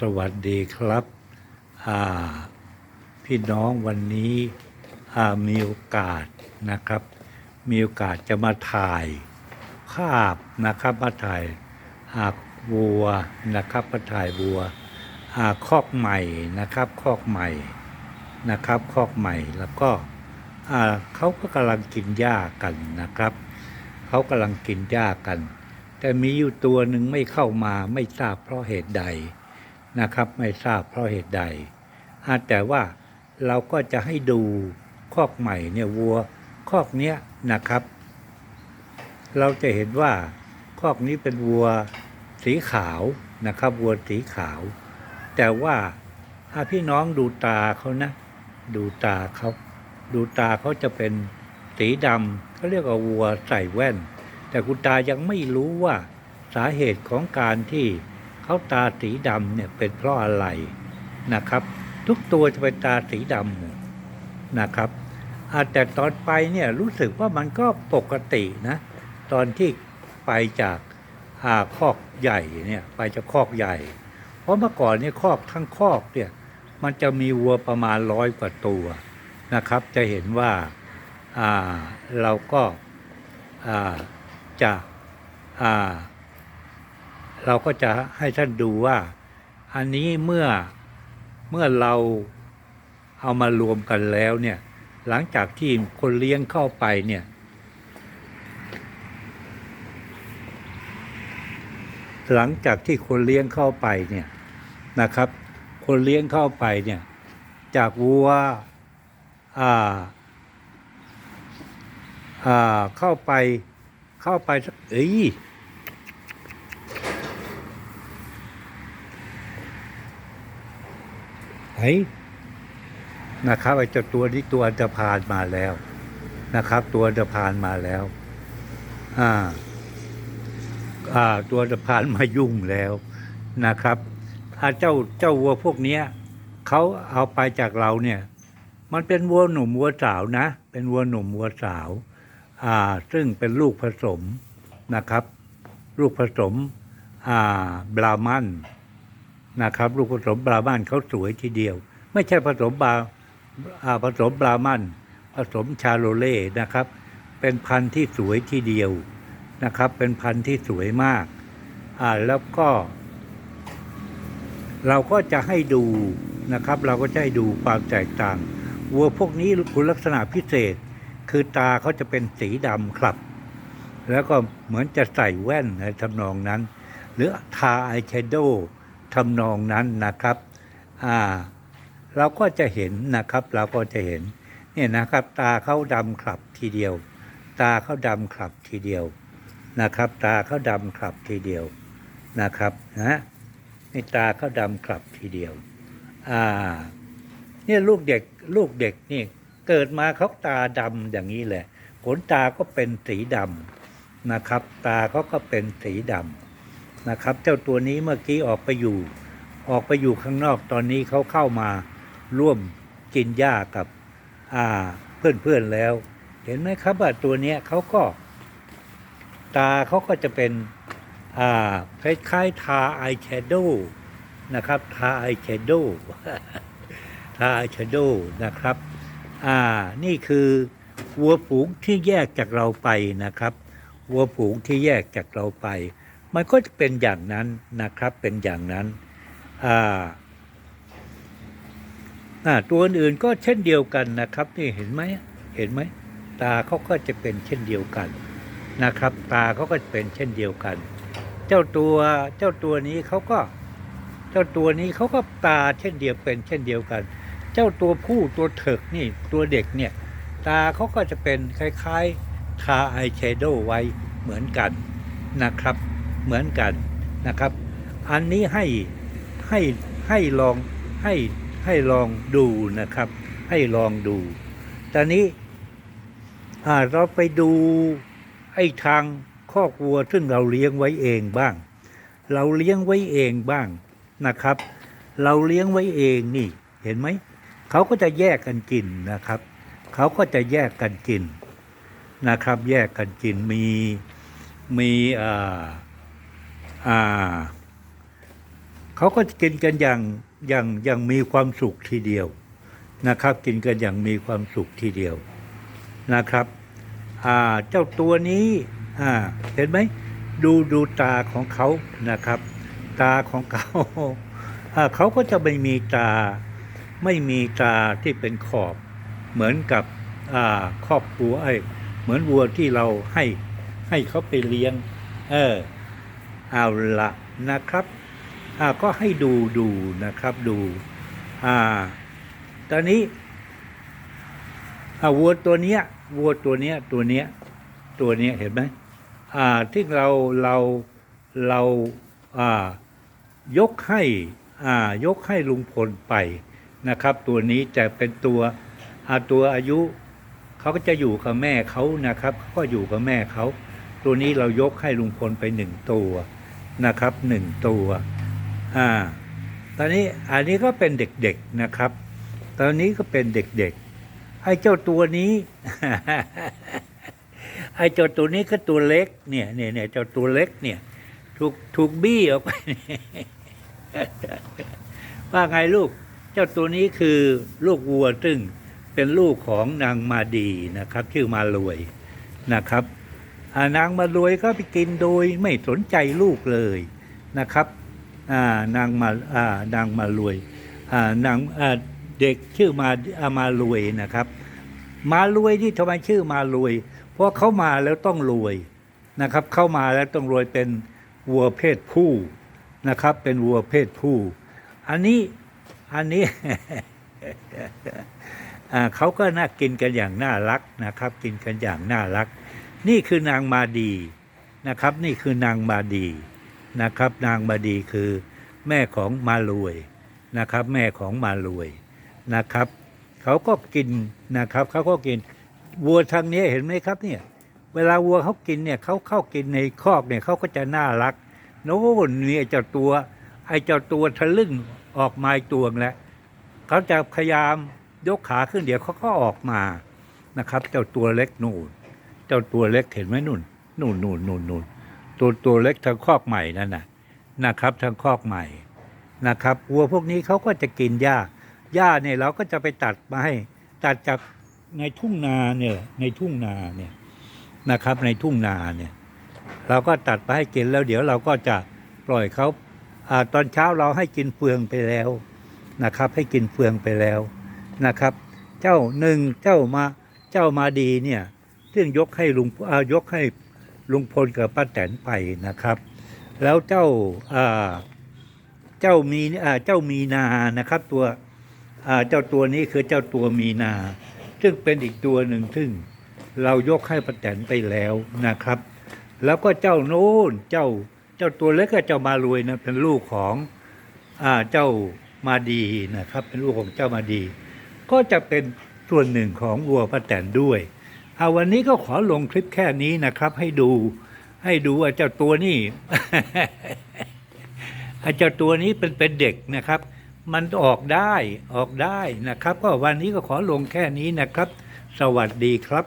สวัสดีครับพี่น้องวันนี้มีโอกาสนะครับ มีโอกาสจะมาถ่ายภาพนะครับมาถ่ายอาวัวนะครับมาถ่ายวัวอาคอกใหม่นะครับคอกใหม่นะครับคอกใหม่แล้วก็เขาก็กำลังกินหญ้ากันนะครับเขากำลังกินหญ้ากัน แต่มีอยู่ตัวหนึ่งไม่เข้ามาไม่ทราบเพราะเหตุใด นะครับไม่ทราบเพราะเหตุใดอาแต่ว่าเราก็จะให้ดูคอกใหม่เนี่ยวัวคอกเนี้ยนะครับ เราจะเห็นว่าคอกนี้เป็นวัวสีขาวนะครับวัวสีขาว แต่ว่าถ้าพี่น้องดูตาเขานะ ดูตาเขาดูตาเขาจะเป็นสีดำเขาเรียกว่าวัวใส่แว่น แต่คุณตายังไม่รู้ว่าสาเหตุของการที่ เขาตาสีดำเนี่ยเป็นเพราะอะไรนะครับ ทุกตัวจะเป็นตาสีดำนะครับอาแต่ตอนไปเนี่ยรู้สึกว่ามันก็ปกตินะตอนที่ไปจากอาคอกใหญ่เนี่ยไปจากคอกใหญ่ เพราะเมื่อก่อนเนี่ยคอกทั้งคอกเนี่ยมันจะมีวัวประมาณร้อยกว่าตัวนะครับ จะเห็นว่าเราก็าจะา เราก็จะให้ท่านดูว่า อันนี้เมื่อเมื่อเราเอามารวมกันแล้วเนี่ยหลังจากที่คนเลี้ยงเข้าไปเนี่ยหลังจากที่คนเลี้ยงเข้าไปเนี่ยนะครับ คนเลี้ยงเข้าไปเนี่ยจากวัวอ่าอ่าเข้าไปเข้าไปสักเอ้ย ไอ้ นะครับไอ้เจ้าตัวนี้ตัวอันธพาลมาแล้วนะครับ ตัวอันธพาลมาแล้ว อ่า อ่า ตัวอันธพาลมายุ่งแล้วนะครับถ้าเจ้าเจ้าวัวพวกเนี้ยเขาเอาไปจากเราเนี่ย มันเป็นวัวหนุ่มวัวสาวนะ เป็นวัวหนุ่มวัวสาว อ่า ซึ่งเป็นลูกผสมนะครับ ลูกผสม อ่าบรามัน นะครับลูกผสมบรามันเขาสวยทีเดียว ไม่ใช่ผสมบราอ่าผสมบรามันผสมชาโลเล่นะครับ เป็นพันธุ์ที่สวยทีเดียวนะครับ เป็นพันธุ์ที่สวยมากอ่าแล้วก็ เราก็จะให้ดูนะครับ เราก็จะให้ดูความแตกต่างวัวพวกนี้คุณลักษณะพิเศษ คือตาเขาจะเป็นสีดำครับ แล้วก็เหมือนจะใส่แว่นในทำนองนั้น หรือทาอายแชโดว์ ทำนองนั้นนะครับอ่าเราก็จะเห็นนะครับเราก็จะเห็นเนี่ยนะครับตาเขาดำขับทีเดียว ตาเขาดำขับทีเดียวนะครับ ตาเขาดำขับทีเดียวนะครับนะนี่ตาเขาดำขับทีเดียวอ่าเนี่ยลูกเด็กลูกเด็กนี่เกิดมาเขาตาดำอย่างนี้แหละขนตาก็เป็นสีดำนะครับ ตาเขาก็เป็นสีดำ นะครับ เจ้าตัวนี้เมื่อกี้ออกไปอยู่ ออกไปอยู่ข้างนอกตอนนี้เขาเข้ามาร่วมกินหญ้ากับอ่าเพื่อนๆแล้ว เห็นไหมครับว่าตัวนี้เขาก็ตาเขาก็จะเป็นคล้ายๆทาอายแชโดว์นะครับ ทาอายแชโดว์ทาอายแชโดว์นะครับ อ่า นี่คือวัวฝูงที่แยกจากเราไปนะครับ วัวฝูงที่แยกจากเราไป มันก็จะเป็นอย่างนั้นนะครับเป็นอย่างนั้นอ่าตัวอื่นๆก็เช่นเดียวกันนะครับ นี่เห็นไหมเห็นไหมตาเขาก็จะเป็นเช่นเดียวกันนะครับ ตาเขาก็เป็นเช่นเดียวกัน เจ้าตัวเจ้าตัวนี้เขาก็ เจ้าตัวนี้เขาก็ตาเช่นเดียวเป็นเช่นเดียวกัน เจ้าตัวผู้ตัวเถิกนี่ตัวเด็กเนี่ยตาเขาก็จะเป็นคล้ายๆทาอายแชโดว์ไว้เหมือนกันนะครับ เหมือนกันนะครับ อันนี้ให้ให้ให้ลองให้ให้ลองดูนะครับ ให้ลองดู ตอนนี้อ่าเราไปดูไอ้ทางคอกวัวซึ่งเราเลี้ยงไว้เองบ้าง เราเลี้ยงไว้เองบ้างนะครับ เราเลี้ยงไว้เองนี่เห็นไหมเขาก็จะแยกกันกินนะครับ เขาก็จะแยกกันกินนะครับ แยกกันกินมีมีอ่า อ่าเขาก็กินกันอย่างอย่างอย่างมีความสุขทีเดียวนะครับ กินกันอย่างมีความสุขทีเดียวนะครับอ่าเจ้าตัวนี้อ่าเห็นไหมดูดูตาของเขานะครับ ตาของเขาอ่าเขาก็จะไม่มีตาไม่มีตาที่เป็นขอบ เหมือนกับอ่าครอบครัวไอ้เหมือนวัวที่เราให้ให้เขาไปเลี้ยง เออ เอาละนะครับก็ให้ดูดูนะครับดูอ่าตอนนี้วัวตัวเนี้ยวัวตัวเนี้ยตัวเนี้ยตัวเนี้ยเห็นไหมอ่าที่เราเราเราอ่ายกให้อ่ายกให้ลุงพลไปนะครับ ตัวนี้จะเป็นตัวอาตัวอายุเขาก็จะอยู่กับแม่เขานะครับเขาก็อยู่กับแม่เขาตัวนี้เรายกให้ลุงพลไปหนึ่งตัว นะครับหนึ่งตัวอ่าตอนนี้อันนี้ก็เป็นเด็กๆนะครับ ตอนนี้ก็เป็นเด็กๆไอ้เจ้าตัวนี้ไอ้เจ้าตัวนี้ก็ตัวเล็กเนี่ยเนี่ยเนี่ยเจ้าตัวเล็กเนี่ย ถูกถูกบี้ออกไปว่าไงลูก เจ้าตัวนี้คือลูกวัวซึ่งเป็นลูกของนางมาดีนะครับ ชื่อมารวยนะครับ นางมารวยก็ไปกินโดยไม่สนใจลูกเลยนะครับานางมาานางมารวยานางาเด็กชื่อมาอามารวยนะครับ มารวยที่ทำไมชื่อมารวย เพราะเขามาแล้วต้องรวยนะครับ เข้ามาแล้วต้องรวยเป็นวัวเพศผู้นะครับ เป็นวัวเพศผู้ อันนี้อันนี้เขาก็น่ากินกันอย่างน่ารักนะครับ กินกันอย่างน่ารัก นี่คือนางมาดีนะครับ นี่คือนางมาดีนะครับ นางบดีคือแม่ของมารวยนะครับ แม่ของมารวยนะครับเขาก็กินนะครับเขาก็กินวัวทางนี้เห็นไหมครับเนี่ยเวลาวัวเขากินเนี่ยเขาเข้ากินในคอกเนี่ยเขาก็จะน่ารักโน่นเนี่ยเจ้าตัวไอ้เจ้าตัวทะลึ่งออกมาตัวแล้วเขาจะพยายามยกขาขึ้นเดี๋ยวเขาก็ออกมานะครับ เจ้าตัวเล็กนู่น เจ้าตัวเล็กเห็นไหมนู่นนู่นนู่นนู่นนู่นตัวตัวเล็กทางคอกใหม่นั่นน่ะนะครับทางคอกใหม่นะครับวัวพวกนี้เขาก็จะกินหญ้าหญ้าเนี่ยเราก็จะไปตัดมาให้ตัดจากในทุ่งนาเนี่ยในทุ่งนาเนี่ยนะครับในทุ่งนาเนี่ยเราก็ตัดไปให้กินแล้วเดี๋ยวเราก็จะปล่อยเขาอาตอนเช้าเราให้กินเฟืองไปแล้วนะครับ ให้กินเฟืองไปแล้วนะครับ เจ้าหนึ่งเจ้ามาเจ้ามาดีเนี่ย ซึ่งยกให้ลุงยกให้ลุงพลกับป้าแตนไปนะครับ แล้วเจ้าเจ้ามีเจ้ามีนานะครับ ตัวเจ้าตัวนี้คือเจ้าตัวมีนา ซึ่งเป็นอีกตัวหนึ่งซึ่งเรายกให้ป้าแตนไปแล้วนะครับ แล้วก็เจ้าโน้นเจ้าเจ้าตัวเล็กกับเจ้ามารวยนะเป็นลูกของอเจ้ามาดีนะครับ เป็นลูกของเจ้ามาดี ก็จะเป็นส่วนหนึ่งของวัวป้าแตนด้วย เอาวันนี้ก็ขอลงคลิปแค่นี้นะครับ ให้ดูให้ดูว่าเจ้าตัวนี้เจ้าตัวนี้เป็นเป็นเด็กนะครับ มันออกได้ออกได้นะครับ ก็วันนี้ก็ขอลงแค่นี้นะครับ สวัสดีครับ